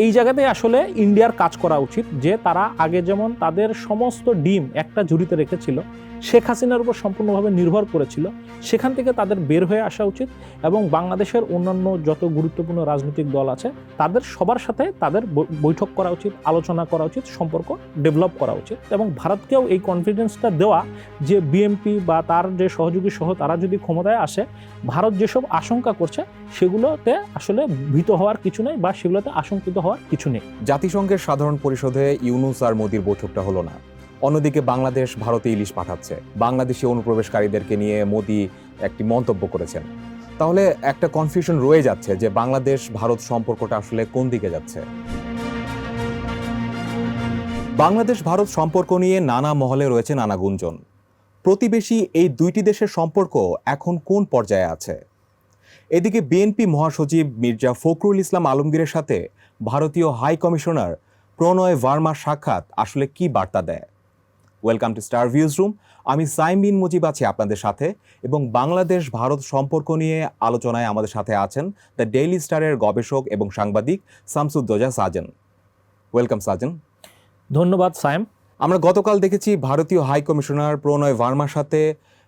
এই জায়গাতে আসলে ইন্ডিয়ার কাজ করা উচিত যে তারা আগে যেমন তাদের সমস্ত ডিম একটা ঝুড়িতে রেখেছিল শেখ হাসিনার উপর সম্পূর্ণভাবে নির্ভর করেছিল। সেখান থেকে তাদের বের হয়ে আসা উচিত এবং বাংলাদেশের অন্যান্য যত গুরুত্বপূর্ণ রাজনৈতিক দল আছে, তাদের সবার সাথে তাদের বৈঠক করা উচিত, আলোচনা করা উচিত, সম্পর্ক ডেভেলপ করা উচিত এবং ভারতকেও এই কনফিডেন্সটা দেওয়া যে বিএমপি বা তার যে সহযোগী সহ তারা যদি ক্ষমতায় আসে, ভারত যেসব আশঙ্কা করছে, সেগুলোতে আসলে ভীত হওয়ার কিছু নেই বা সেগুলোতে আশঙ্কিত হওয়ার কিছু নেই। জাতিসংঘের সাধারণ পরিষদে ইউনুস আর মোদির বৈঠকটা হলো না। অন্যদিকে বাংলাদেশ, ভারতে ইলিশ পাঠাচ্ছে। বাংলাদেশি অনুপ্রবেশকারীদেরকে নিয়ে মোদি একটি মন্তব্য করেছেন। তাহলে একটা কনফিউশন রয়ে যাচ্ছে যে বাংলাদেশ, ভারত সম্পর্কটা আসলে কোন দিকে যাচ্ছে? বাংলাদেশ, ভারত সম্পর্ক নিয়ে নানা মহলে রয়েছে নানা গুঞ্জন। প্রতিবেশী এই দুইটি দেশের সম্পর্ক এখন কোন পর্যায়ে আছে? এদিকে বিএনপি মহাসচিব মির্জা ফখরুল ইসলাম আলমগীরের সাথে ভারতীয় হাই কমিশনার প্রণয় ভার্মার সাক্ষাৎ আসলে কি বার্তা দেয়? Welcome to star views room আমি সাইম বিন মুজিব আছি আপনাদের সাথে এবং বাংলাদেশ ভারত সম্পর্ক নিয়ে আলোচনায় আমাদের সাথে আছেন দ্য ডেইলি স্টারের গবেষক এবং সাংবাদিক শামসুদ্দোজা সাজেন। ওয়েলকাম সাজেন। ধন্যবাদ সায়েম। আমরা গতকাল দেখেছি ভারতীয় হাই কমিশনার প্রণয় ভার্মার সাথে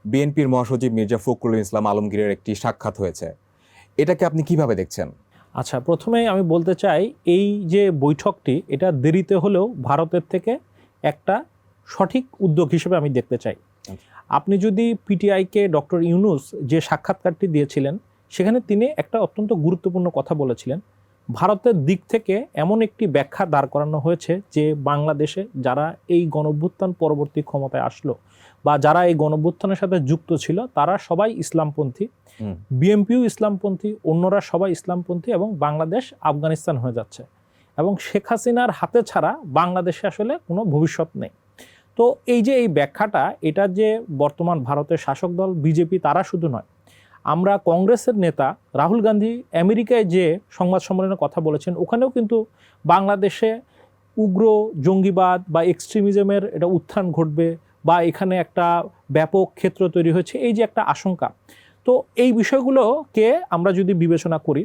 বিএনপির মহাসচিব মির্জা ফখরুল ইসলাম আলমগীরের একটি সাক্ষাৎ হয়েছে। এটাকে আপনি কীভাবে দেখছেন? আচ্ছা প্রথমে আমি বলতে চাই এই যে বৈঠকটি এটা দেরিতে হলেও ভারতের থেকে একটা সঠিক উদ্যোগ হিসেবে আমি দেখতে চাই। আপনি যদি পিটিআইকে ডক্টর ইউনুস যে সাক্ষাৎকারটি দিয়েছিলেন সেখানে তিনি একটা অত্যন্ত গুরুত্বপূর্ণ কথা বলেছিলেন। ভারতের দিক থেকে এমন একটি ব্যাখ্যা দাঁড় করানো হয়েছে যে বাংলাদেশে যারা এই গণভ্যুত্থান পরবর্তী ক্ষমতায় আসলো বা যারা এই গণভ্যুত্থানের সাথে যুক্ত ছিল তারা সবাই ইসলামপন্থী। বিএমপিও ইসলামপন্থী অন্যরা সবাই ইসলামপন্থী এবং বাংলাদেশ আফগানিস্তান হয়ে যাচ্ছে। এবং শেখ হাসিনার হাতে ছাড়া বাংলাদেশে আসলে কোনো ভবিষ্যৎ নেই। তো এই যে এই ব্যাখ্যাটা, এটা যে বর্তমান ভারতের শাসক দল, বিজেপি, তারা শুধু নয়, আমরা কংগ্রেসের নেতা রাহুল গান্ধী আমেরিকায় যে সংবাদ সম্মেলনে কথা বলেছেন, ওখানেও কিন্তু বাংলাদেশে উগ্র জঙ্গিবাদ বা এক্সট্রিমিজমের এটা উত্থান ঘটবে বা এখানে একটা ব্যাপক ক্ষেত্র তৈরি হয়েছে, এই যে একটা আশঙ্কা। তো এই বিষয়গুলোকে আমরা যদি বিবেচনা করি,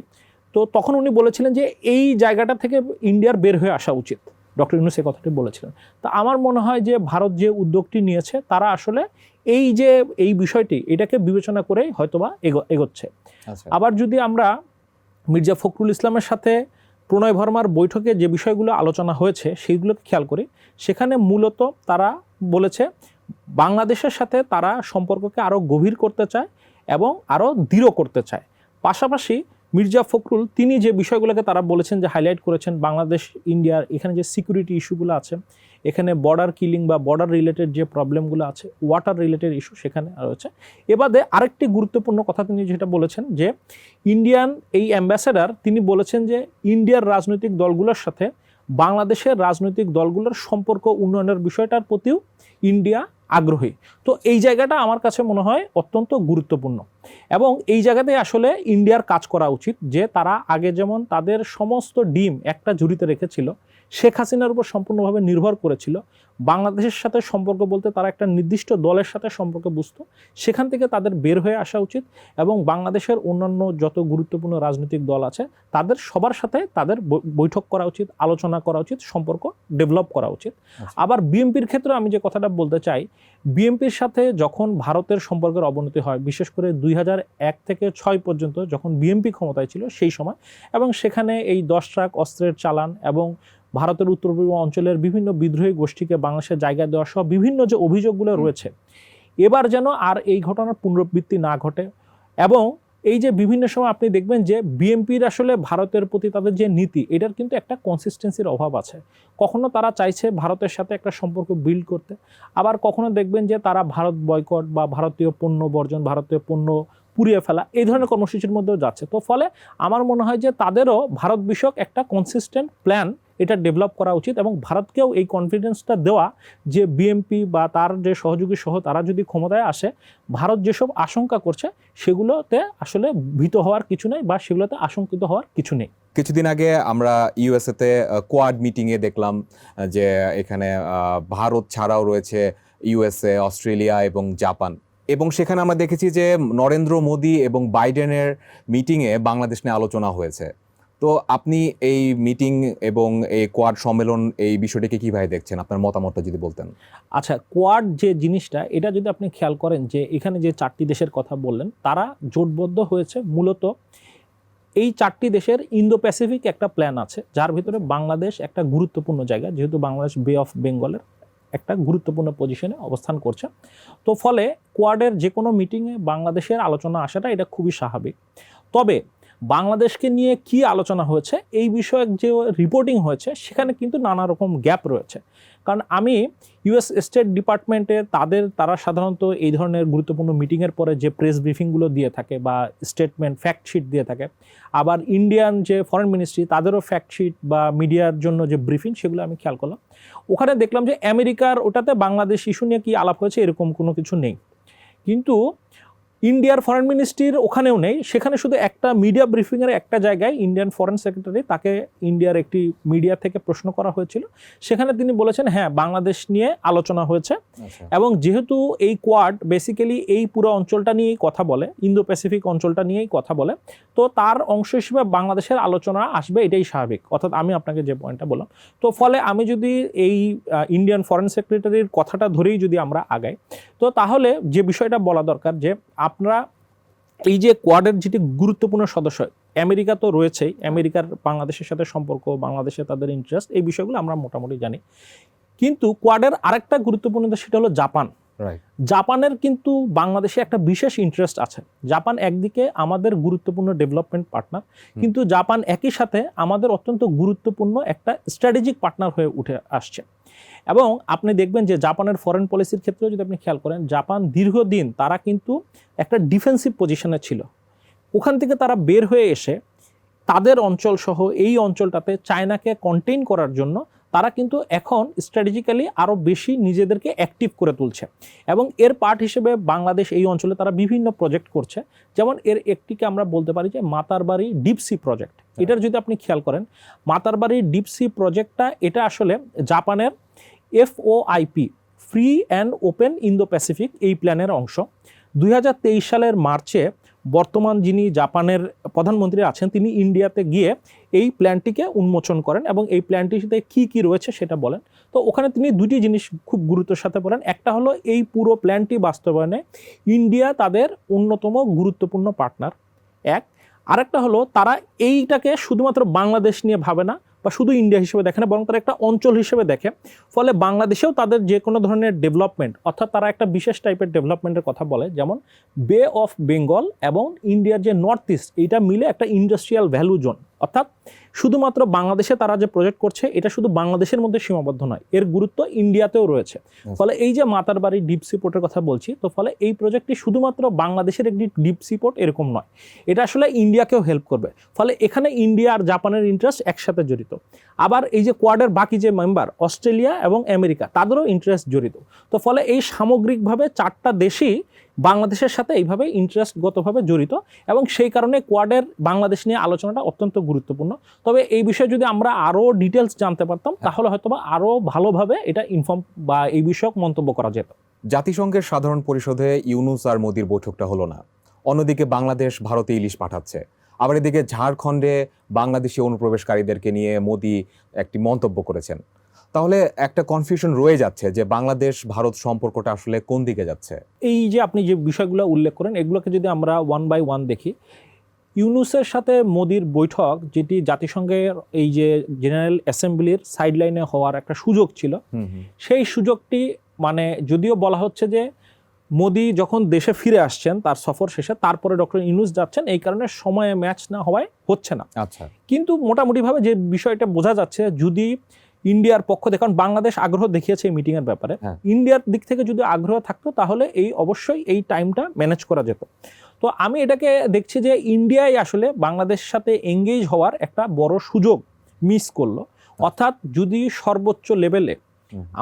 তো তখন উনি বলেছিলেন যে এই জায়গাটা থেকে ইন্ডিয়ার বের হয়ে আসা উচিত। ডক্টর ইউনুস এই কথাটি বলেছিলেন। তা আমার মনে হয় যে ভারত যে উদ্যোগটি নিয়েছে তারা আসলে এই যে এই বিষয়টি এটাকে বিবেচনা করেই হয়তোবা এগো এগোচ্ছে। আচ্ছা। আবার যদি আমরা মির্জা ফখরুল ইসলামের সাথে প্রণয় ভর্মার বৈঠকে যে বিষয়গুলো আলোচনা হয়েছে সেইগুলোকে খেয়াল করি সেখানে মূলত তারা বলেছে বাংলাদেশের সাথে তারা সম্পর্ককে আরও গভীর করতে চায় এবং আরও দৃঢ় করতে চায়। পাশাপাশি মির্জা ফখরুল, তিনি যে বিষয়গুলোকে তারা বলেছেন, যে হাইলাইট করেছেন, বাংলাদেশ, ইন্ডিয়ার এখানে যে সিকিউরিটি ইস্যুগুলো আছে, এখানে বর্ডার কিলিং বা বর্ডার রিলেটেড যে প্রবলেমগুলো আছে ওয়াটার রিলেটেড ইস্যু সেখানে রয়েছে। এবারে আরেকটি গুরুত্বপূর্ণ কথা তিনি যেটা বলেছেন, যে ইন্ডিয়ান এই অ্যাম্বাসেডার তিনি বলেছেন যে ইন্ডিয়ার রাজনৈতিক দলগুলোর সাথে বাংলাদেশের রাজনৈতিক দলগুলোর সম্পর্ক উন্নয়নের বিষয়টার প্রতিও ইন্ডিয়া আগ্রহী। তো এই জায়গাটা আমার কাছে মনে হয় অত্যন্ত গুরুত্বপূর্ণ। এবং এই জায়গাতে আসলে ইন্ডিয়ার কাজ করা উচিত যে তারা আগে যেমন তাদের সমস্ত ডিম একটা ঝুড়িতে রেখেছিল শেখ হাসিনার উপর সম্পূর্ণভাবে নির্ভর করেছিল। বাংলাদেশের সাথে সম্পর্ক বলতে তারা একটা নির্দিষ্ট দলের সাথে সম্পর্ক বুঝত। সেখান থেকে তাদের বের হয়ে আসা উচিত এবং বাংলাদেশের অন্যান্য যত গুরুত্বপূর্ণ রাজনৈতিক দল আছে তাদের সবার সাথে তাদের বৈঠক করা উচিত আলোচনা করা উচিত সম্পর্ক ডেভেলপ করা উচিত। আচ্ছা। আবার বিএনপির ক্ষেত্রে আমি যে কথাটা বলতে চাই বিএনপির সাথে যখন ভারতের সম্পর্কের অবনতি হয় বিশেষ করে দুই এক থেকে ছয় পর্যন্ত যখন বিএনপি ক্ষমতায় ছিল সেই সময় এবং সেখানে এই দশ ট্রাক অস্ত্রের চালান এবং ভারতের উত্তর পূর্ব অঞ্চলের বিভিন্ন বিদ্রোহী গোষ্ঠীকে বাংলাদেশের জায়গা দেওয়া সহ বিভিন্ন যে অভিযোগগুলো রয়েছে এবার যেন আর এই ঘটনার পুনরাবৃত্তি না ঘটে এবং এই যে বিভিন্ন সময় আপনি দেখবেন যে বিএনপির আসলে ভারতের প্রতি তাদের যে নীতি এটার কিন্তু একটা কনসিস্টেন্সির অভাব আছে। কখনো তারা চাইছে ভারতের সাথে একটা সম্পর্ক বিল্ড করতে আবার কখনো দেখবেন যে তারা ভারত বয়কট বা ভারতীয় পণ্য বর্জন ভারতীয় পণ্য পুড়িয়ে ফেলা এই ধরনের কর্মসূচির মধ্যেও যাচ্ছে। তো ফলে আমার মনে হয় যে তাদেরও ভারত বিষয়ক একটা কনসিস্টেন্ট প্ল্যান এটা ডেভেলপ করা উচিত এবং ভারতকেও এই কনফিডেন্সটা দেওয়া যে বিএমপি বা তার যে সহযোগী সহ তারা যদি ক্ষমতায় আসে, ভারত যেসব আশঙ্কা করছে, সেগুলোতে আসলে ভীত হওয়ার কিছু নেই বা সেগুলোতে আশঙ্কিত হওয়ার কিছু নেই। কিছুদিন আগে আমরা ইউএসএতে কোয়াড মিটিংয়ে দেখলাম যে এখানে ভারত ছাড়াও রয়েছে ইউএসএ অস্ট্রেলিয়া এবং জাপান এবং সেখানে আমরা দেখেছি যে নরেন্দ্র মোদী এবং বাইডেনের মিটিংয়ে বাংলাদেশ নিয়ে আলোচনা হয়েছে। তো আপনি এই মিটিং এবং এই কোয়াড সম্মেলন এই বিষয়টিকে কীভাবে দেখছেন? আপনার মতামতটা যদি বলতেন। আচ্ছা কোয়াড যে জিনিসটা, এটা যদি আপনি খেয়াল করেন যে এখানে যে চারটি দেশের কথা বললেন, তারা জোটবদ্ধ হয়েছে মূলত এই চারটি দেশের ইন্দো প্যাসিফিক একটা প্ল্যান আছে, যার ভিতরে বাংলাদেশ একটা গুরুত্বপূর্ণ জায়গা, যেহেতু বাংলাদেশ বে অফ বেঙ্গলের একটা গুরুত্বপূর্ণ পজিশনে অবস্থান করছে। তো ফলে কোয়াডের যে কোনো মিটিংয়ে বাংলাদেশের আলোচনা আসাটা এটা খুবই স্বাভাবিক। তবে বাংলাদেশকে নিয়ে কি আলোচনা হয়েছে, এই বিষয়ক যে রিপোর্টিং হয়েছে, সেখানে কিন্তু নানা রকম গ্যাপ রয়েছে। কারণ আমি ইউএস স্টেট ডিপার্টমেন্টে তাদের, তারা সাধারণত এই ধরনের গুরুত্বপূর্ণ মিটিংয়ের পরে যে প্রেস ব্রিফিংগুলো দিয়ে থাকে বা স্টেটমেন্ট ফ্যাক্ট শিট দিয়ে থাকে, আবার ইন্ডিয়ান যে ফরেন মিনিস্ট্রি তাদেরও ফ্যাক্ট শিট বা মিডিয়ার জন্য যে ব্রিফিং সেগুলো আমি খেয়াল করলাম। ওখানে দেখলাম যে আমেরিকার ওটাতে বাংলাদেশ ইস্যু নিয়ে কি আলাপ হয়েছে, এরকম কোনো কিছু নেই। কিন্তু ইন্ডিয়ার ফরেন মিনিস্ট্রির ওখানেও নেই। সেখানে শুধু একটা মিডিয়া ব্রিফিংয়ের একটা জায়গায় ইন্ডিয়ান ফরেন সেক্রেটারি তাকে ইন্ডিয়ার একটি মিডিয়া থেকে প্রশ্ন করা হয়েছিল। সেখানে তিনি বলেছেন হ্যাঁ বাংলাদেশ নিয়ে আলোচনা হয়েছে এবং যেহেতু এই কোয়াড বেসিক্যালি এই পুরো অঞ্চলটা নিয়েই কথা বলে ইন্দো প্যাসিফিক অঞ্চলটা নিয়েই কথা বলে তো তার অংশ হিসেবে বাংলাদেশের আলোচনা আসবে এটাই স্বাভাবিক। অর্থাৎ আমি আপনাকে যে পয়েন্টটা বললাম তো ফলে আমি যদি এই ইন্ডিয়ান ফরেন সেক্রেটারির কথাটা ধরেই যদি আমরা আগাই তো তাহলে যে বিষয়টা বলা দরকার যে আপনারা এই যে কোয়াডের যেটি গুরুত্বপূর্ণ সদস্য আমেরিকা তো রয়েছেই আমেরিকার বাংলাদেশের সাথে সম্পর্ক বাংলাদেশে তাদের ইন্টারেস্ট এই বিষয়গুলো আমরা মোটামুটি জানি। কিন্তু কোয়াডের আরেকটা গুরুত্বপূর্ণ দেশ সেটা হলো জাপান। জাপানের কিন্তু বাংলাদেশে একটা বিশেষ ইন্টারেস্ট আছে। জাপান একদিকে আমাদের গুরুত্বপূর্ণ ডেভেলপমেন্ট পার্টনার কিন্তু জাপান একই সাথে আমাদের অত্যন্ত গুরুত্বপূর্ণ একটা স্ট্র্যাটেজিক পার্টনার হয়ে উঠে আসছে। এবং আপনি দেখবেন যে জাপানের ফরেন পলিসির ক্ষেত্রেও যদি আপনি খেয়াল করেন জাপান দীর্ঘদিন তারা কিন্তু একটা ডিফেন্সিভ পজিশনে ছিল। ওখান থেকে তারা বের হয়ে এসে তাদের অঞ্চল সহ এই অঞ্চলটাতে চায়নাকে কন্টেইন করার জন্য তারা কিন্তু এখন স্ট্র্যাটেজিক্যালি আরও বেশি নিজেদেরকে অ্যাক্টিভ করে তুলছে। এবং এর পার্ট হিসেবে বাংলাদেশ এই অঞ্চলে তারা বিভিন্ন প্রজেক্ট করছে। যেমন এর একটিকে আমরা বলতে পারি যে মাতারবাড়ি ডিপসি প্রজেক্ট এটার যদি আপনি খেয়াল করেন মাতারবাড়ি ডিপসি প্রজেক্টটা এটা আসলে জাপানের FOIP free and open Indo Pacific এই প্ল্যানের অংশ। দু হাজার তেইশ সালের মার্চে বর্তমান যিনি জাপানের প্রধানমন্ত্রী আছেন, তিনি ইন্ডিয়াতে গিয়ে এই প্ল্যানটিকে উন্মোচন করেন এবং এই প্ল্যানটিতে কি কি রয়েছে সেটা বলেন। তো ওখানে তিনি দুটি জিনিস খুব গুরুত্বের সাথে বলেন। একটা হলো এই পুরো প্ল্যানটি বাস্তবায়নে ইন্ডিয়া তাদের অন্যতম গুরুত্বপূর্ণ পার্টনার। এক, আরেকটা হলো তারা এইটাকে শুধুমাত্র বাংলাদেশ নিয়ে ভাবে না বা শুধু ইন্ডিয়া হিসেবে দেখে না, বরং তারা একটা অঞ্চল হিসেবে দেখে। ফলে বাংলাদেশেও তাদের যে কোনো ধরনের ডেভেলপমেন্ট অর্থাৎ তারা একটা বিশেষ টাইপের ডেভেলপমেন্টের কথা বলে, যেমন বে অফ বেঙ্গল এবং ইন্ডিয়ার যে নর্থ ইস্ট এইটা মিলে একটা ইন্ডাস্ট্রিয়াল ভ্যালু জোন অর্থাৎ শুধুমাত্র বাংলাদেশে তারা যে প্রজেক্ট করছে এটা শুধু বাংলাদেশের মধ্যে সীমাবদ্ধ নয় এর গুরুত্ব ইন্ডিয়াতেও রয়েছে। ফলে এই যে মাতার বাড়ি ডিপ সিপোর্টের কথা বলছি তো ফলে এই প্রজেক্টটি শুধুমাত্র বাংলাদেশের একটি ডিপ সিপোর্ট এরকম নয় এটা আসলে ইন্ডিয়াকেও হেল্প করবে। ফলে এখানে ইন্ডিয়া আর জাপানের ইন্টারেস্ট একসাথে জড়িত। আবার এই যে কোয়াডের বাকি যে মেম্বার অস্ট্রেলিয়া এবং আমেরিকা তাদেরও ইন্টারেস্ট জড়িত। তো ফলে এই সামগ্রিকভাবে চারটা দেশই বাংলাদেশের সাথে এইভাবে ইন্টারেস্টগতভাবে জড়িত এবং সেই কারণে কোয়াডের বাংলাদেশ নিয়ে আলোচনাটা অত্যন্ত গুরুত্বপূর্ণ। তবে এই বিষয়ে যদি আমরা আরও ডিটেলস জানতে পারতাম তাহলে হয়তো বা আরও ভালোভাবে এটা ইনফর্ম বা এই বিষয়ক মন্তব্য করা যেত। জাতিসংঘের সাধারণ পরিষদে ইউনুস আর মোদির বৈঠকটা হলো না। অন্যদিকে বাংলাদেশ ভারতে ইলিশ পাঠাচ্ছে। আবার এদিকে ঝাড়খণ্ডে বাংলাদেশি অনুপ্রবেশকারীদেরকে নিয়ে মোদি একটি মন্তব্য করেছেন। তাহলে একটা কনফিউশন রয়ে যাচ্ছে যে বাংলাদেশ ভারত সম্পর্কটা আসলে কোন দিকে যাচ্ছে? এই যে আপনি যে বিষয়গুলো উল্লেখ করেন এগুলোকে যদি আমরা ওয়ান বাই ওয়ান দেখি ইউনুসের সাথে মোদির বৈঠক যেটি জাতিসংঘের এই যে জেনারেল অ্যাসেম্বলির সাইডলাইনে হওয়ার একটা সুযোগ ছিল সেই সুযোগটি মানে যদিও বলা হচ্ছে যে মোদি যখন দেশে ফিরে আসছেন তার সফর শেষে তারপরে ডক্টর ইউনুস যাচ্ছেন এই কারণে সময়ে ম্যাচ না হওয়ায় হচ্ছে না। আচ্ছা। কিন্তু মোটামুটিভাবে যে বিষয়টা বোঝা যাচ্ছে যদি ইন্ডিয়ার পক্ষ থেকে কারণ বাংলাদেশ আগ্রহ দেখিয়েছে এই মিটিংয়ের ব্যাপারে হ্যাঁ। ইন্ডিয়ার দিক থেকে যদি আগ্রহ থাকতো তাহলে এই অবশ্যই এই টাইমটা ম্যানেজ করা যেত তো আমি এটাকে দেখছি যে ইন্ডিয়াই আসলে বাংলাদেশের সাথে এঙ্গেজ হওয়ার একটা বড় সুযোগ মিস করল অর্থাৎ যদি সর্বোচ্চ লেভেলে।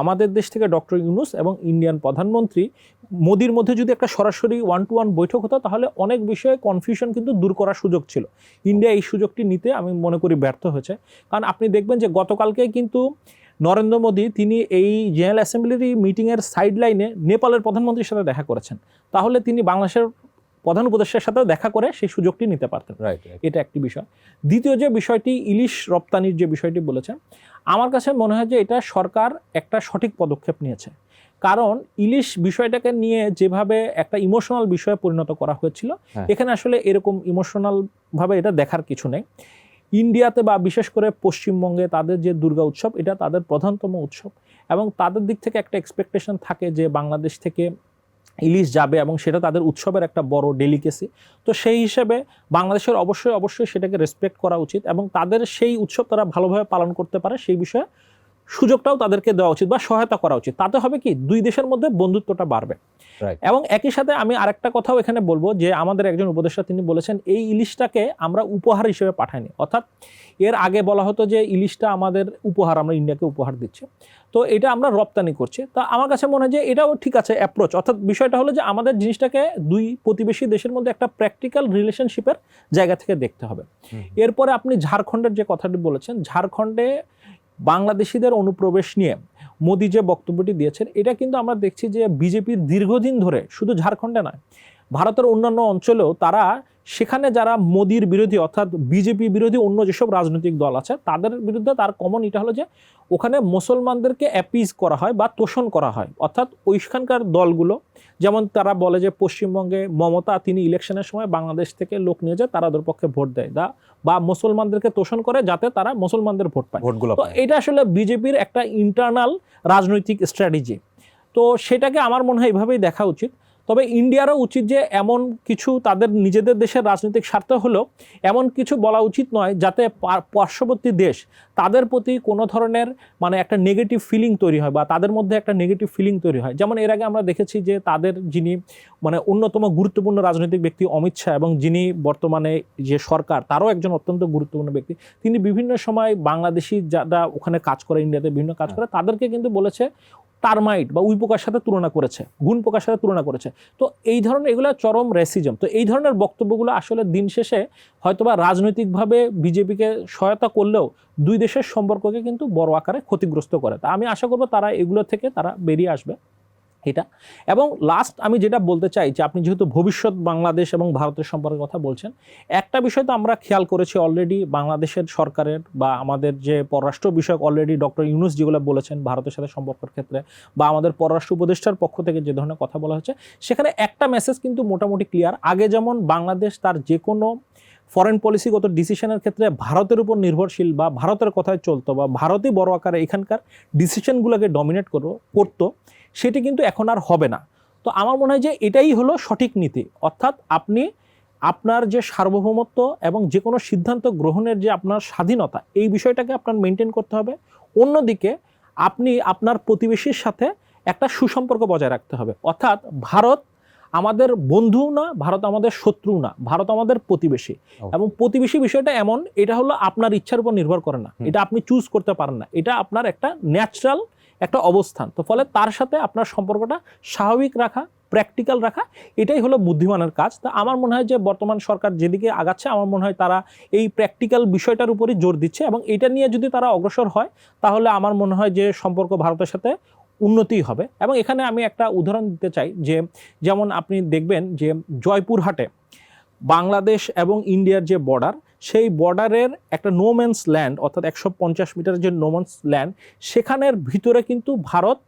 আমাদের দেশ থেকে ডক্টর ইউনুস এবং ইন্ডিয়ান প্রধানমন্ত্রী মোদির মধ্যে যদি একটা সরাসরি ওয়ান টু ওয়ান বৈঠক হতো, তাহলে অনেক বিষয়ে কনফিউশন কিন্তু দূর করার সুযোগ ছিল। ইন্ডিয়া এই সুযোগটি নিতে আমি মনে করি ব্যর্থ হয়েছে। কারণ আপনি দেখবেন যে গতকালকে কিন্তু নরেন্দ্র মোদী তিনি এই জেনারেল অ্যাসেম্বলির মিটিংয়ের সাইড লাইনে নেপালের প্রধানমন্ত্রীর সাথে দেখা করেছেন। তাহলে তিনি বাংলাদেশের প্রধান উপদেষ্টার সাথে দেখা করে সেই সুযোগটি নিতে পারতেন। এটা একটি বিষয়। দ্বিতীয় যে বিষয়টি ইলিশ রপ্তানির যে বিষয়টি বলেছেন আমার কাছে মনে হয় যে এটা সরকার একটা সঠিক পদক্ষেপ নিয়েছে। কারণ ইলিশ বিষয়টাকে নিয়ে যেভাবে একটা ইমোশনাল বিষয়ে পরিণত করা হয়েছিল হ্যাঁ। এখানে আসলে এরকম ইমোশনাল ভাবে এটা দেখার কিছু নেই। ইন্ডিয়াতে বা বিশেষ করে পশ্চিমবঙ্গে তাদের যে দুর্গা উৎসব এটা তাদের প্রধানতম উৎসব। এবং তাদের দিক থেকে একটা এক্সপেকটেশন থাকে যে বাংলাদেশ থেকে ইলিশ যাবে এবং সেটা তাদের উৎসবের একটা বড় ডেলিকেসি তো সেই হিসেবে বাংলাদেশের অবশ্যই অবশ্যই সেটাকে রেসপেক্ট করা উচিত এবং তাদের সেই উৎসব তারা ভালোভাবে পালন করতে পারে সেই বিষয়ে সুযোগটাও তাদেরকে দেওয়া উচিত বা সহায়তা করা উচিত। তাতে হবে কি দুই দেশের মধ্যে বন্ধুত্বটা বাড়বে। এবং একই সাথে আমি আরেকটা কথাও এখানে বলব যে আমাদের একজন উপদেষ্টা তিনি বলেছেন এই ইলিশটাকে আমরা উপহার হিসেবে পাঠাইনি। অর্থাৎ এর আগে বলা হতো যে ইলিশটা আমাদের উপহার আমরা ইন্ডিয়াকে উপহার দিচ্ছি। তো এটা আমরা রপ্তানি করছি। তা আমার কাছে মনে হয় যে এটাও ঠিক আছে অ্যাপ্রোচ অর্থাৎ বিষয়টা হলো যে আমাদের জিনিসটাকে দুই প্রতিবেশী দেশের মধ্যে একটা প্র্যাকটিক্যাল রিলেশনশিপের জায়গা থেকে দেখতে হবে। এরপরে আপনি ঝাড়খণ্ডের যে কথাটি বলেছেন ঝাড়খণ্ডে বাংলাদেশিদের অনুপ্রবেশ নিয়ে মোদী যে বক্তব্যটি দিয়েছেন, এটা কিন্তু আমরা দেখছি যে বিজেপির দীর্ঘদিন ধরে শুধু ঝাড়খণ্ডে নয় ভারতের অন্যান্য অঞ্চলেও তারা সেখানে যারা মোদির বিরোধী অর্থাৎ বিজেপি বিরোধী অন্য যেসব রাজনৈতিক দল আছে তাদের বিরুদ্ধে তার কমন এটা হলো যে ওখানে মুসলমানদেরকে অ্যাপিজ করা হয় বা তোষণ করা হয়। অর্থাৎ ওইখানকার দলগুলো যেমন তারা বলে যে পশ্চিমবঙ্গে মমতা তিনি ইলেকশনের সময় বাংলাদেশ থেকে লোক নিয়ে যায় তারা ওদের পক্ষে ভোট দেয় দা বা মুসলমানদেরকে তোষণ করে যাতে তারা মুসলমানদের ভোট পায়। ভোটগুলো তো এটা আসলে বিজেপির একটা ইন্টারনাল রাজনৈতিক স্ট্র্যাটেজি তো সেটাকে আমার মনে হয় এইভাবেই দেখা উচিত। তবে ইন্ডিয়ারও উচিত যে এমন কিছু তাদের নিজেদের দেশের রাজনৈতিক স্বার্থ হলেও এমন কিছু বলা উচিত নয় যাতে পার্শ্ববর্তী দেশ তাদের প্রতি কোনো ধরনের মানে একটা নেগেটিভ ফিলিং তৈরি হয় বা তাদের মধ্যে একটা নেগেটিভ ফিলিং তৈরি হয়। যেমন এর আগে আমরা দেখেছি যে তাদের যিনি মানে অন্যতম গুরুত্বপূর্ণ রাজনৈতিক ব্যক্তি অমিত শাহ এবং যিনি বর্তমানে যে সরকার তারও একজন অত্যন্ত গুরুত্বপূর্ণ ব্যক্তি তিনি বিভিন্ন সময় বাংলাদেশি যারা ওখানে কাজ করে ইন্ডিয়াতে বিভিন্ন কাজ করে তাদেরকে কিন্তু বলেছে টার্মাইট বা উই পোকার সাথে তুলনা করেছে, গুণ পোকার সাথে তুলনা করেছে। তো এই ধরনের এগুলো চরম রেসিজম তো এই ধরনের বক্তব্যগুলো আসলে দিন শেষে হয়তোবা রাজনৈতিকভাবে বিজেপিকে সহায়তা করলেও দুই দেশের সম্পর্ককে কিন্তু বড় আকারে ক্ষতিগ্রস্ত করে। তা আমি আশা করব তারা এগুলো থেকে তারা বেরিয়ে আসবে। এটা এবং লাস্ট আমি যেটা বলতে চাই যে আপনি যেহেতু ভবিষ্যৎ বাংলাদেশ এবং ভারতের সম্পর্কে কথা বলছেন, একটা বিষয় তো আমরা খেয়াল করেছি অলরেডি বাংলাদেশের সরকারের বা আমাদের যে পররাষ্ট্র বিষয়ক অলরেডি ডক্টর ইউনুস যেগুলো বলেছেন ভারতের সাথে সম্পর্কের ক্ষেত্রে বা আমাদের পররাষ্ট্র উপদেষ্টার পক্ষ থেকে যে ধরনের কথা বলা হচ্ছে, সেখানে একটা মেসেজ কিন্তু মোটামুটি ক্লিয়ার আগে যেমন বাংলাদেশ তার যে কোনো ফরেন পলিসিগত ডিসিশনের ক্ষেত্রে ভারতের উপর নির্ভরশীল বা ভারতের কথায় চলতো বা ভারতই বড় আকারে এখানকার ডিসিশনগুলোকে ডমিনেট করো করতো সেটি কিন্তু এখন আর হবে না। তো আমার মনে হয় যে এটাই হলো সঠিক নীতি। অর্থাৎ আপনি আপনার যে সার্বভৌমত্ব এবং যে কোনো সিদ্ধান্ত গ্রহণের যে আপনার স্বাধীনতা এই বিষয়টাকে আপনার মেনটেন করতে হবে। অন্যদিকে আপনি আপনার প্রতিবেশীর সাথে একটা সুসম্পর্ক বজায় রাখতে হবে। অর্থাৎ ভারত আমাদের বন্ধু না ভারত আমাদের শত্রু না ভারত আমাদের প্রতিবেশী। এবং প্রতিবেশী বিষয়টা এমন এটা হলো আপনার ইচ্ছার উপর নির্ভর করে না। এটা আপনি চুজ করতে পারেন না। এটা আপনার একটা ন্যাচারাল একটা অবস্থান। তো ফলে তার সাথে আপনার সম্পর্কটা স্বাভাবিক রাখা প্র্যাকটিক্যাল রাখা, এটাই হলো বুদ্ধিমানের কাজ। তা আমার মনে হয় যে বর্তমান সরকার যেদিকে আগাচ্ছে, আমার মনে হয় তারা এই প্র্যাকটিক্যাল বিষয়টার উপরই জোর দিচ্ছে এবং এটা নিয়ে যদি তারা অগ্রসর হয়, তাহলে আমার মনে হয় যে সম্পর্ক ভারতের সাথে উন্নতি হবে। এবং এখানে আমি একটা উদাহরণ দিতে চাই যে, যেমন আপনি দেখবেন যে জয়পুরহাটে বাংলাদেশ এবং ইন্ডিয়ার যে বর্ডার সেই বর্ডারের একটা নোম্যান্স ল্যান্ড অর্থাৎ একশো পঞ্চাশ মিটার যে নোম্যান্স ল্যান্ড সেখানের ভিতরে কিন্তু ভারত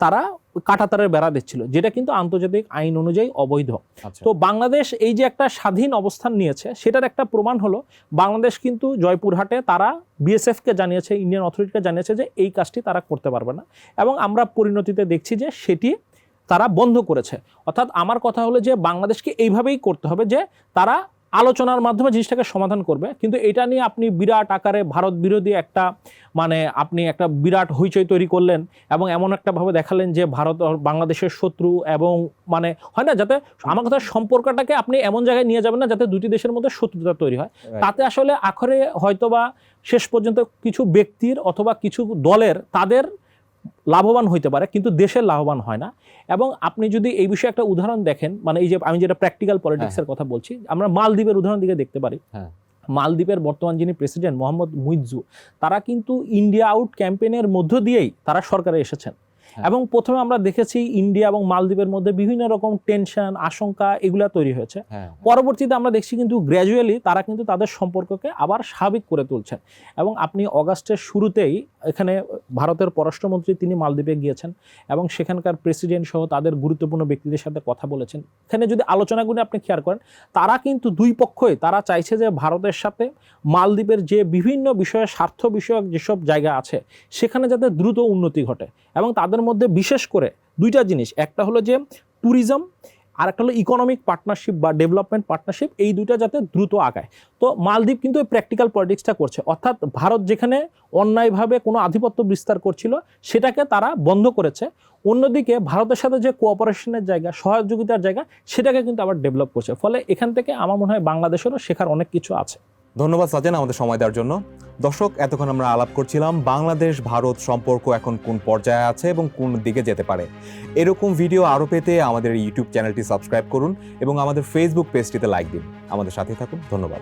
তারা কাটাতারের বেড়া দিচ্ছিল যেটা কিন্তু আন্তর্জাতিক আইন অনুযায়ী অবৈধ। আচ্ছা। তো বাংলাদেশ এই যে একটা স্বাধীন অবস্থান নিয়েছে সেটার একটা প্রমাণ হলো বাংলাদেশ কিন্তু জয়পুরহাটে তারা বিএসএফকে জানিয়েছে ইন্ডিয়ান অথরিটিকে জানিয়েছে যে এই কাজটি তারা করতে পারবে না। এবং আমরা পরিণতিতে দেখছি যে সেটি তারা বন্ধ করেছে। অর্থাৎ আমার কথা হলো যে বাংলাদেশকে এইভাবেই করতে হবে যে তারা আলোচনার মাধ্যমে জিনিসটাকে সমাধান করবে। কিন্তু এটা নিয়ে আপনি বিরাট আকারে ভারত বিরোধী একটা মানে আপনি একটা বিরাট হইচই তৈরি করলেন এবং এমন একটা ভাবে দেখালেন যে ভারত বাংলাদেশের শত্রু এবং মানে হয় না যাতে আমার কথা সম্পর্কটাকে আপনি এমন জায়গায় নিয়ে যাবেন না যাতে দুটি দেশের মধ্যে শত্রুতা তৈরি হয়। তাতে আসলে আখরে হয়তোবা শেষ পর্যন্ত কিছু ব্যক্তির অথবা কিছু দলের তাদের লাভবান হইতে পারে কিন্তু দেশের লাভবান হয় না। এবং আপনি যদি এই বিষয়ে একটা উদাহরণ দেখেন মানে এই যে আমি যেটা প্র্যাকটিক্যাল পলিটিক্সের কথা বলছি আমরা মালদ্বীপের উদাহরণ দিকে দেখতে পারি। হ্যাঁ। মালদ্বীপের বর্তমান যিনি প্রেসিডেন্ট মোহাম্মদ মুইজু তারা কিন্তু ইন্ডিয়া আউট ক্যাম্পেইনের মধ্য দিয়েই তারা সরকারে এসেছেন। হ্যাঁ। এবং প্রথমে আমরা দেখেছি ইন্ডিয়া এবং মালদ্বীপের মধ্যে বিভিন্ন রকম টেনশন আশঙ্কা এগুলা তৈরি হয়েছে। হ্যাঁ। পরবর্তীতে আমরা দেখছি কিন্তু গ্র্যাজুয়ালি তারা কিন্তু তাদের সম্পর্ককে আবার স্বাভাবিক করে তুলছেন। এবং আপনি অগাস্টের শুরুতেই এখানে ভারতের পররাষ্ট্রমন্ত্রী তিনি মালদ্বীপে গিয়েছেন এবং সেখানকার প্রেসিডেন্ট সহ তাদের গুরুত্বপূর্ণ ব্যক্তিদের সাথে কথা বলেছেন। এখানে যদি আলোচনাগুলি আপনি খেয়াল করেন, তারা কিন্তু দুই পক্ষই, তারা চাইছে যে ভারতের সাথে মালদ্বীপের যে বিভিন্ন বিষয়ে স্বার্থ বিষয়ক যেসব জায়গা আছে, সেখানে যাতে দ্রুত উন্নতি ঘটে। এবং তাদের মধ্যে বিশেষ করে দুইটা জিনিস, একটা হলো যে ট্যুরিজম আর একটা হলো ইকোনমিক পার্টনারশিপ বা ডেভেলপমেন্ট পার্টনারশিপ এই দুইটা যাতে দ্রুত আগায়। তো মালদ্বীপ কিন্তু এই প্র্যাকটিক্যাল পলিটিক্সটা করছে। অর্থাৎ ভারত যেখানে অন্যায়ভাবে কোনো আধিপত্য বিস্তার করছিল, সেটাকে তারা বন্ধ করেছে। অন্যদিকে ভারতের সাথে যে কোঅপারেশনের জায়গা, সহযোগিতার জায়গা, সেটাকে কিন্তু আবার ডেভেলপ করছে। ফলে এখান থেকে আমার মনে হয় বাংলাদেশেরও শেখার অনেক কিছু আছে। ধন্যবাদ সাজেন আমাদের সময় দেওয়ার জন্য। দর্শক, এতক্ষণ আমরা আলাপ করছিলাম বাংলাদেশ ভারত সম্পর্ক এখন কোন পর্যায়ে আছে এবং কোন দিকে যেতে পারে। এরকম ভিডিও আরও পেতে আমাদের ইউটিউব চ্যানেলটি সাবস্ক্রাইব করুন এবং আমাদের ফেসবুক পেজটিতে লাইক দিন। আমাদের সাথে থাকুন। ধন্যবাদ।